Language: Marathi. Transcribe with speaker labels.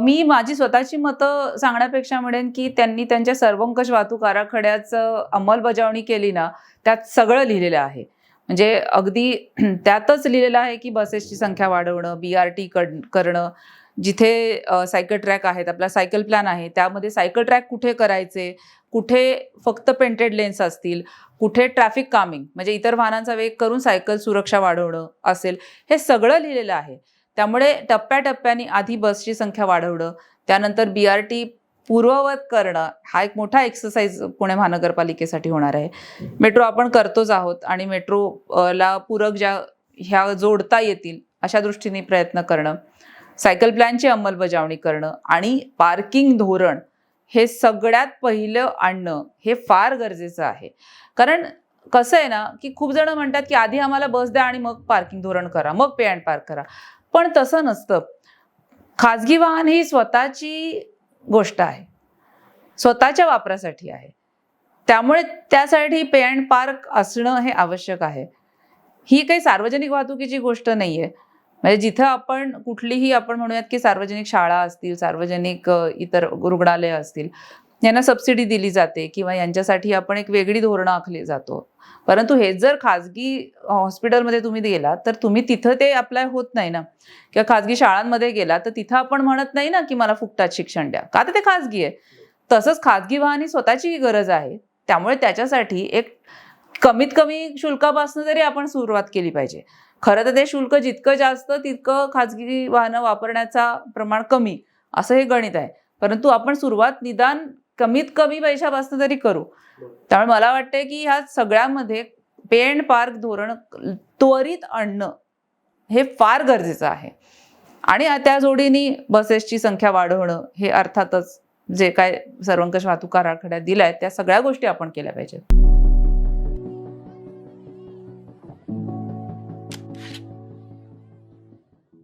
Speaker 1: मी माझी स्वतःची मतं सांगण्यापेक्षा म्हणेन की त्यांनी त्यांच्या सर्वंकष वाहतूक आराखड्याचं अंमलबजावणी केली ना त्यात सगळं लिहिलेलं आहे. म्हणजे अगदी त्यातच लिहिलेलं आहे की बसेसची संख्या वाढवणं बी आर टी करणं जिथे सायकल ट्रॅक आहेत आपला सायकल प्लॅन आहे त्यामध्ये सायकल ट्रॅक कुठे करायचे कुठे फक्त पेंटेड लेन्स असतील कुठे ट्रॅफिक कामिंग म्हणजे इतर वाहनांचा वेग करून सायकल सुरक्षा वाढवणं असेल हे सगळं लिहिलेलं आहे. त्यामुळे टप्प्याटप्प्याने आधी बसची संख्या वाढवणं त्यानंतर बी आर टी पूर्ववत करणं हा एक मोठा एक्सरसाइज पुणे महानगरपालिकेसाठी होणार आहे. मेट्रो आपण करतोच आहोत आणि मेट्रो ला पूरक ज्या ह्या जोडता येतील अशा दृष्टीने प्रयत्न करणं सायकल प्लॅनची अंमलबजावणी करणं आणि पार्किंग धोरण हे सगळ्यात पहिलं आणणं हे फार गरजेचं आहे. कारण कसं आहे ना की खूप जण म्हणतात की आधी आम्हाला बस द्या आणि मग पार्किंग धोरण करा मग पे अँड पार्क करा. पण तसं नसतं. खाजगी वाहन ही स्वतःची गोष्ट आहे. स्वतःच्या वापरासाठी आहे. त्यामुळे त्यासाठी पे अँड पार्क असणं हे आवश्यक आहे. ही काही सार्वजनिक वाहतुकीची गोष्ट नाही आहे म्हणजे जिथं आपण कुठलीही आपण म्हणूयात की सार्वजनिक शाळा असतील सार्वजनिक इतर रुग्णालय असतील यांना सबसिडी दिली जाते किंवा यांच्यासाठी आपण एक वेगळी धोरणं आखली जातो. परंतु हे जर खाजगी हॉस्पिटलमध्ये तुम्ही गेला तर तुम्ही तिथं ते अप्लाय होत नाही ना. किंवा खाजगी शाळांमध्ये गेला तर तिथं आपण म्हणत नाही ना की मला फुकटात शिक्षण द्या. का तर ते खाजगी आहे. तसंच खाजगी वाहन ही स्वतःची गरज आहे. त्यामुळे त्याच्यासाठी एक कमीत कमी शुल्कापासून तरी आपण सुरुवात केली पाहिजे. खरं तर ते शुल्क जितकं जास्त तितकं खाजगी वाहनं वापरण्याचा प्रमाण कमी असं हे गणित आहे. परंतु आपण सुरुवात निदान कमीत कमी पैशापासून तरी करू. त्यामुळे मला वाटतंय की ह्या सगळ्यामध्ये पे अँड पार्क धोरण त्वरित आणणं हे फार गरजेचं आहे. आणि त्या जोडीने बसेसची संख्या वाढवणं हे अर्थातच जे काय सर्वंकष वाहतूक आराखड्यात दिलाय त्या सगळ्या गोष्टी आपण केल्या पाहिजेत.